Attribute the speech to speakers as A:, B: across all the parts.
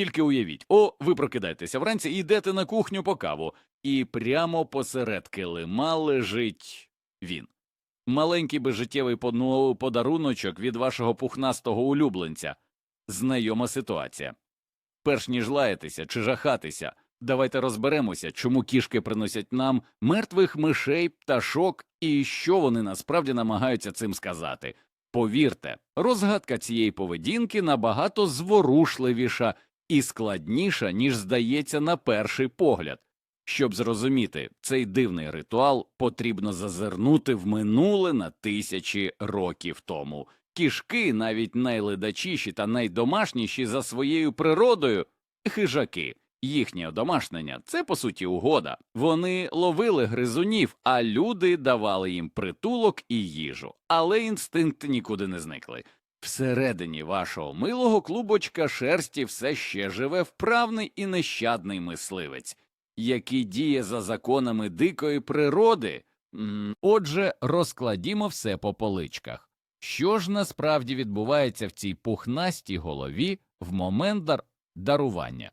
A: Тільки уявіть, о, ви прокидаєтеся вранці і йдете на кухню по каву, і прямо посеред килима лежить він. Маленький безжиттєвий подаруночок від вашого пухнастого улюбленця. Знайома ситуація. Перш ніж лаятися чи жахатися, давайте розберемося, чому кішки приносять нам мертвих мишей, пташок і що вони насправді намагаються цим сказати. Повірте, розгадка цієї поведінки набагато зворушливіша і складніша, ніж здається на перший погляд. Щоб зрозуміти цей дивний ритуал, потрібно зазирнути в минуле на тисячі років тому. Кішки, навіть найледачіші та найдомашніші за своєю природою, хижаки. Їхнє одомашнення це по суті угода. Вони ловили гризунів, а люди давали їм притулок і їжу, але інстинкти нікуди не зникли. Всередині вашого милого клубочка шерсті все ще живе вправний і нещадний мисливець, який діє за законами дикої природи. Отже, розкладімо все по поличках. Що ж насправді відбувається в цій пухнастій голові в момент дар... дарування?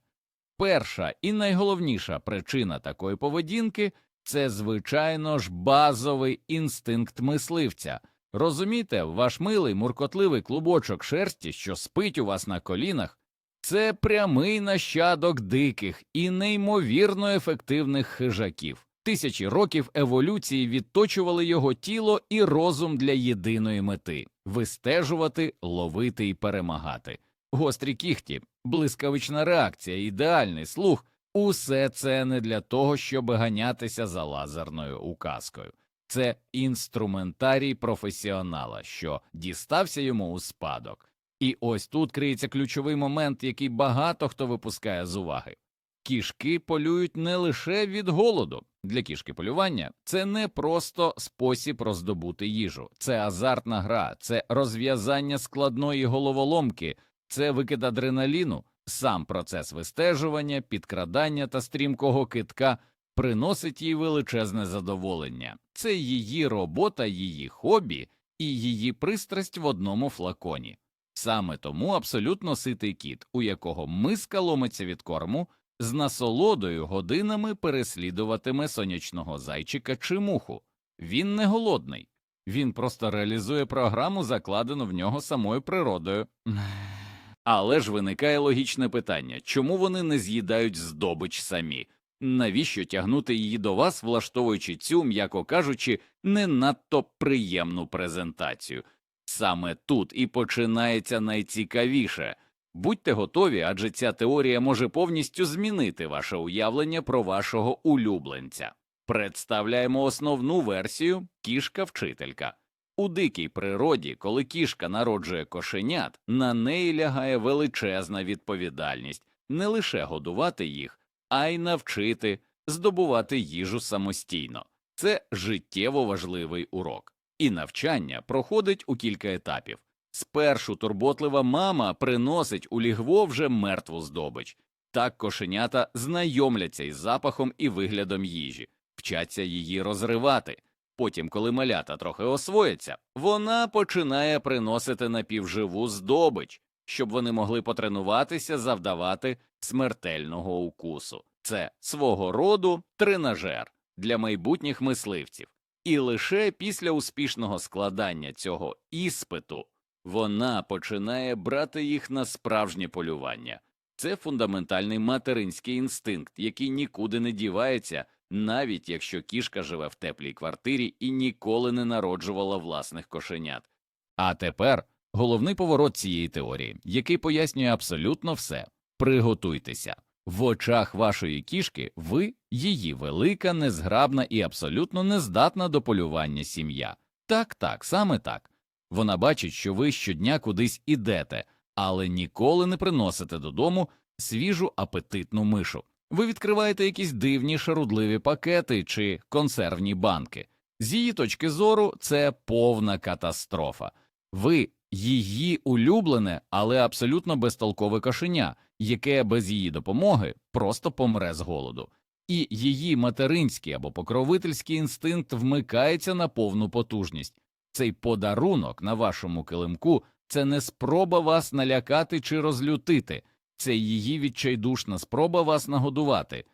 A: Перша і найголовніша причина такої поведінки це, звичайно ж, базовий інстинкт мисливця. Розумієте, ваш милий муркотливий клубочок шерсті, що спить у вас на колінах, це прямий нащадок диких і неймовірно ефективних хижаків. Тисячі років еволюції відточували його тіло і розум для єдиної мети вистежувати, ловити і перемагати. Гострі кіхті, блискавична реакція, ідеальний слух усе це не для того, щоб ганятися за лазерною указкою. Це інструментарій професіонала, що дістався йому у спадок. І ось тут криється ключовий момент, який багато хто випускає з уваги. Кішки полюють не лише від голоду. Для кішки полювання це не просто спосіб роздобути їжу, це азартна гра, це розв'язання складної головоломки, це викид адреналіну, сам процес вистежування, підкрадання та стрімкого китка приносить їй величезне задоволення. Це її робота, її хобі і її пристрасть в одному флаконі. Саме тому абсолютно ситий кіт, у якого миска ломиться від корму, з насолодою годинами переслідуватиме сонячного зайчика чи муху. Він не голодний, він просто реалізує програму, закладену в нього самою природою. Але ж виникає логічне питання чому вони не з'їдають здобич самі? Навіщо тягнути її до вас, влаштовуючи цю, м'яко кажучи, не надто приємну презентацію? Саме тут і починається найцікавіше. Будьте готові, адже ця теорія може повністю змінити ваше уявлення про вашого улюбленця. Представляємо основну версію кішка-вчителька. У дикій природі, коли кішка народжує кошенят, на неї лягає величезна відповідальність не лише годувати їх, а й навчити здобувати їжу самостійно. Це життєво важливий урок. І навчання проходить у кілька етапів. Спершу турботлива мама приносить у лігво вже мертву здобич. Так кошенята знайомляться із запахом і виглядом їжі, вчаться її розривати. Потім, коли малята трохи освояться, вона починає приносити напівживу здобич, щоб вони могли потренуватися завдавати смертельного укусу. Це свого роду тренажер для майбутніх мисливців. І лише після успішного складання цього іспиту вона починає брати їх на справжнє полювання. Це фундаментальний материнський інстинкт, який нікуди не дівається, навіть якщо кішка живе в теплій квартирі і ніколи не народжувала власних кошенят. А тепер головний поворот цієї теорії, який пояснює абсолютно все. Приготуйтеся. В очах вашої кішки ви її велика, незграбна і абсолютно нездатна до полювання сім'я. Так, так, саме так. Вона бачить, що ви щодня кудись ідете, але ніколи не приносите додому свіжу апетитну мишу. Ви відкриваєте якісь дивні шарудливі пакети чи консервні банки. З її точки зору, це повна катастрофа. Ви її улюблене, але абсолютно безтолкове кошеня, яке без її допомоги просто помре з голоду. І її материнський або покровительський інстинкт вмикається на повну потужність. Цей подарунок на вашому килимку це не спроба вас налякати чи розлютити, це її відчайдушна спроба вас нагодувати.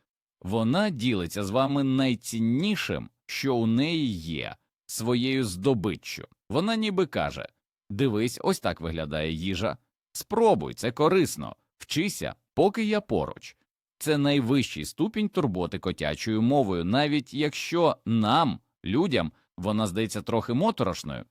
A: Вона ділиться з вами найціннішим, що у неї є, своєю здобиччю. Вона ніби каже Дивись, ось так виглядає їжа. Спробуй, це корисно, вчися, поки я поруч. Це найвищий ступінь турботи котячою мовою, навіть якщо нам, людям, вона здається трохи моторошною.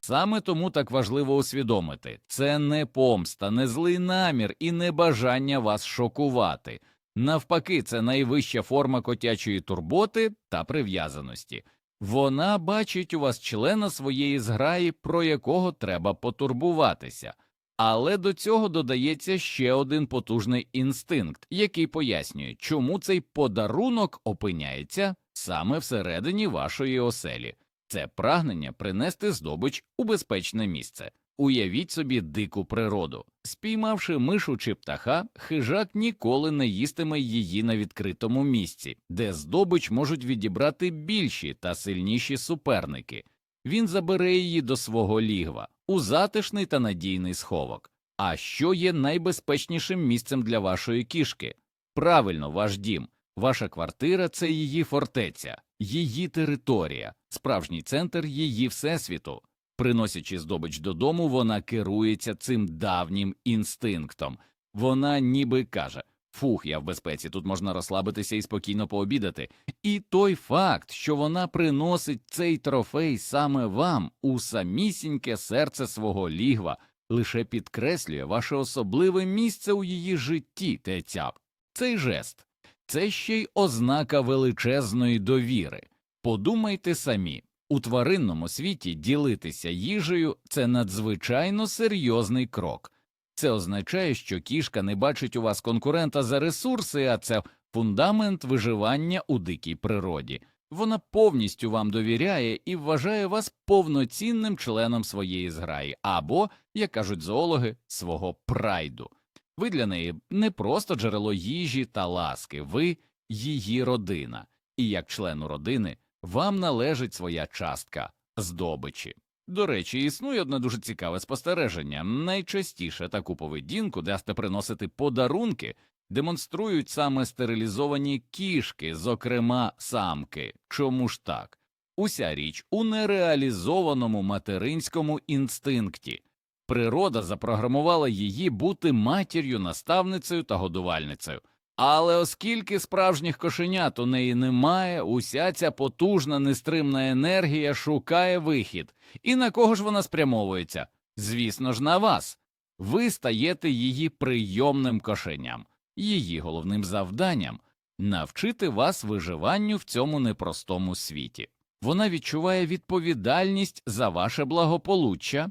A: Саме тому так важливо усвідомити це не помста, не злий намір і не бажання вас шокувати. Навпаки, це найвища форма котячої турботи та прив'язаності. Вона бачить у вас члена своєї зграї, про якого треба потурбуватися. Але до цього додається ще один потужний інстинкт, який пояснює, чому цей подарунок опиняється саме всередині вашої оселі. Це прагнення принести здобич у безпечне місце. Уявіть собі дику природу. Спіймавши мишу чи птаха, хижак ніколи не їстиме її на відкритому місці, де здобич можуть відібрати більші та сильніші суперники. Він забере її до свого лігва у затишний та надійний сховок. А що є найбезпечнішим місцем для вашої кішки? Правильно, ваш дім. Ваша квартира це її фортеця, її територія, справжній центр її всесвіту. Приносячи здобич додому, вона керується цим давнім інстинктом. Вона ніби каже Фух, я в безпеці, тут можна розслабитися і спокійно пообідати. І той факт, що вона приносить цей трофей саме вам у самісіньке серце свого лігва, лише підкреслює ваше особливе місце у її житті, теця. Цей жест це ще й ознака величезної довіри. Подумайте самі. У тваринному світі ділитися їжею це надзвичайно серйозний крок. Це означає, що кішка не бачить у вас конкурента за ресурси, а це фундамент виживання у дикій природі. Вона повністю вам довіряє і вважає вас повноцінним членом своєї зграї, або, як кажуть зоологи, свого прайду. Ви для неї не просто джерело їжі та ласки, ви її родина, і як члену родини вам належить своя частка здобичі. До речі, існує одне дуже цікаве спостереження. Найчастіше таку поведінку, де сте приносити подарунки, демонструють саме стерилізовані кішки, зокрема самки. Чому ж так? Уся річ у нереалізованому материнському інстинкті. Природа запрограмувала її бути матір'ю, наставницею та годувальницею. Але оскільки справжніх кошенят у неї немає, уся ця потужна нестримна енергія шукає вихід. І на кого ж вона спрямовується? Звісно ж, на вас. Ви стаєте її прийомним кошеням, її головним завданням навчити вас виживанню в цьому непростому світі. Вона відчуває відповідальність за ваше благополуччя,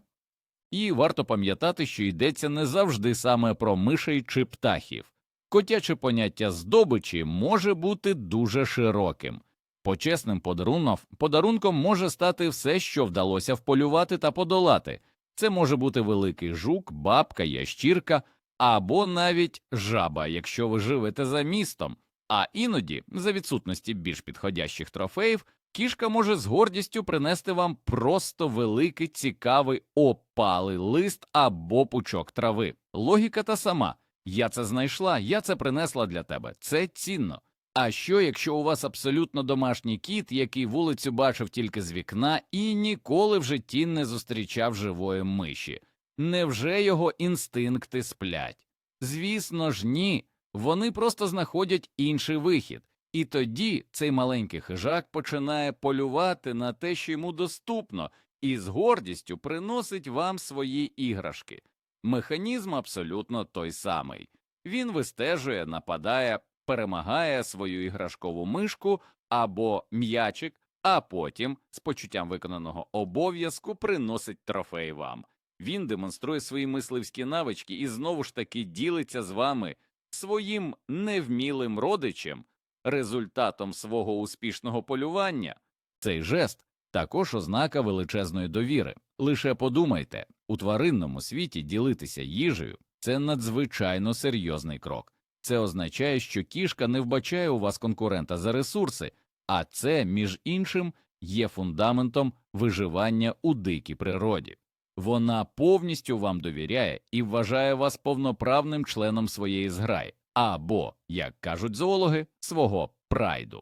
A: і варто пам'ятати, що йдеться не завжди саме про мишей чи птахів. Котяче поняття здобичі може бути дуже широким. Почесним подарунком, подарунком може стати все, що вдалося вполювати та подолати. Це може бути великий жук, бабка, ящірка або навіть жаба, якщо ви живете за містом. А іноді, за відсутності більш підходящих трофеїв, кішка може з гордістю принести вам просто великий цікавий опалий лист або пучок трави. Логіка та сама. Я це знайшла, я це принесла для тебе. Це цінно. А що, якщо у вас абсолютно домашній кіт, який вулицю бачив тільки з вікна і ніколи в житті не зустрічав живої миші? Невже його інстинкти сплять? Звісно ж, ні. Вони просто знаходять інший вихід. І тоді цей маленький хижак починає полювати на те, що йому доступно, і з гордістю приносить вам свої іграшки. Механізм абсолютно той самий. Він вистежує, нападає, перемагає свою іграшкову мишку або м'ячик, а потім, з почуттям виконаного обов'язку, приносить трофей вам. Він демонструє свої мисливські навички і знову ж таки ділиться з вами своїм невмілим родичем, результатом свого успішного полювання. Цей жест також ознака величезної довіри. Лише подумайте, у тваринному світі ділитися їжею це надзвичайно серйозний крок. Це означає, що кішка не вбачає у вас конкурента за ресурси, а це, між іншим, є фундаментом виживання у дикій природі. Вона повністю вам довіряє і вважає вас повноправним членом своєї зграї, або, як кажуть зоологи, свого прайду.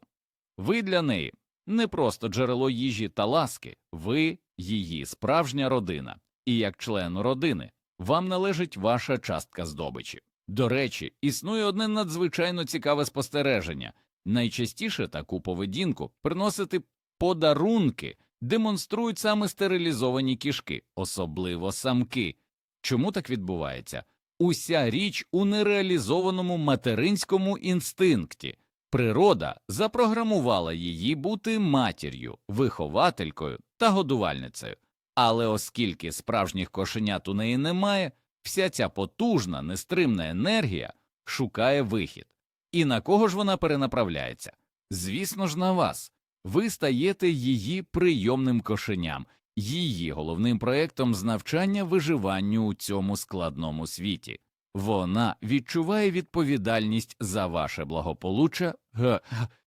A: Ви для неї не просто джерело їжі та ласки, ви її справжня родина, і як член родини вам належить ваша частка здобичі. До речі, існує одне надзвичайно цікаве спостереження найчастіше таку поведінку приносити подарунки демонструють саме стерилізовані кішки, особливо самки. Чому так відбувається? Уся річ у нереалізованому материнському інстинкті. Природа запрограмувала її бути матір'ю, вихователькою та годувальницею. Але оскільки справжніх кошенят у неї немає, вся ця потужна, нестримна енергія шукає вихід. І на кого ж вона перенаправляється? Звісно ж, на вас. Ви стаєте її прийомним кошеням, її головним проектом з навчання виживанню у цьому складному світі. Вона відчуває відповідальність за ваше благополуччя.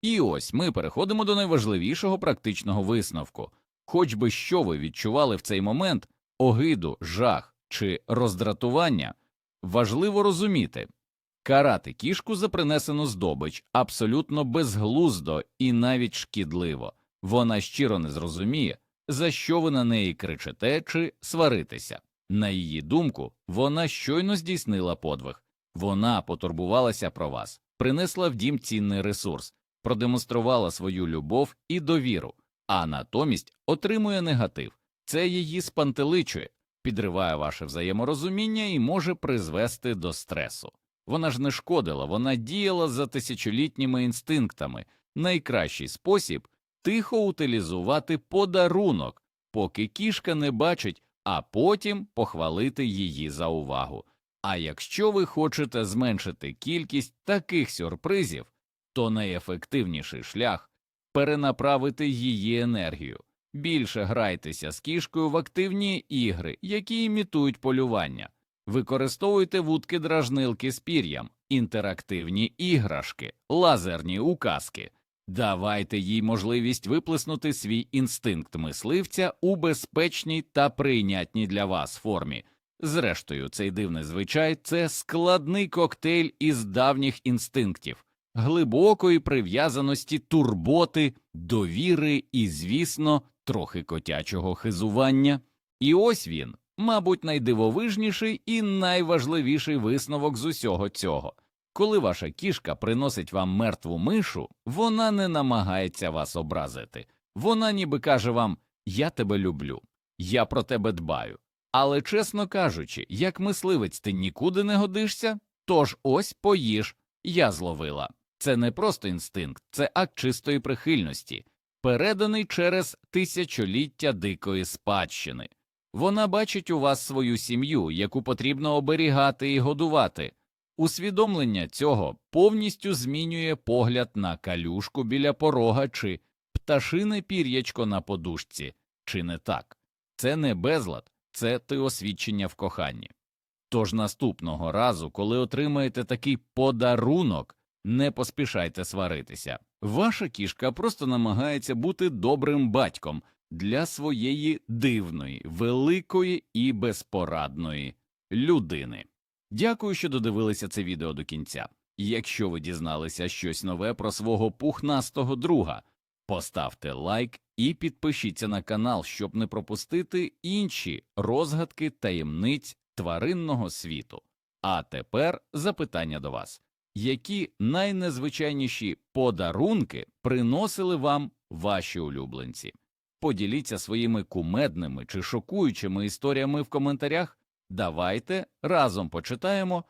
A: І ось ми переходимо до найважливішого практичного висновку. Хоч би що ви відчували в цей момент огиду, жах чи роздратування, важливо розуміти, карати кішку за принесену здобич абсолютно безглуздо і навіть шкідливо. Вона щиро не зрозуміє, за що ви на неї кричите чи сваритеся. На її думку, вона щойно здійснила подвиг, вона потурбувалася про вас, принесла в дім цінний ресурс, продемонструвала свою любов і довіру, а натомість отримує негатив. Це її спантеличує, підриває ваше взаєморозуміння і може призвести до стресу. Вона ж не шкодила, вона діяла за тисячолітніми інстинктами. Найкращий спосіб тихо утилізувати подарунок, поки кішка не бачить, а потім похвалити її за увагу. А якщо ви хочете зменшити кількість таких сюрпризів, то найефективніший шлях перенаправити її енергію. Більше грайтеся з кішкою в активні ігри, які імітують полювання. Використовуйте вудки дражнилки з пір'ям, інтерактивні іграшки, лазерні указки. Давайте їй можливість виплеснути свій інстинкт мисливця у безпечній та прийнятній для вас формі. Зрештою, цей дивний звичай це складний коктейль із давніх інстинктів, глибокої прив'язаності, турботи, довіри і, звісно, трохи котячого хизування. І ось він, мабуть, найдивовижніший і найважливіший висновок з усього цього. Коли ваша кішка приносить вам мертву мишу, вона не намагається вас образити. Вона ніби каже вам Я тебе люблю, я про тебе дбаю. Але, чесно кажучи, як мисливець ти нікуди не годишся, тож ось поїж, я зловила. Це не просто інстинкт, це акт чистої прихильності, переданий через тисячоліття дикої спадщини. Вона бачить у вас свою сім'ю, яку потрібно оберігати і годувати. Усвідомлення цього повністю змінює погляд на калюшку біля порога чи пташине пір'ячко на подушці, чи не так. Це не безлад, це ти освідчення в коханні. Тож наступного разу, коли отримаєте такий подарунок, не поспішайте сваритися. Ваша кішка просто намагається бути добрим батьком для своєї дивної, великої і безпорадної людини. Дякую, що додивилися це відео до кінця. Якщо ви дізналися щось нове про свого пухнастого друга, поставте лайк і підпишіться на канал, щоб не пропустити інші розгадки таємниць тваринного світу. А тепер запитання до вас: які найнезвичайніші подарунки приносили вам ваші улюбленці? Поділіться своїми кумедними чи шокуючими історіями в коментарях. Давайте разом почитаємо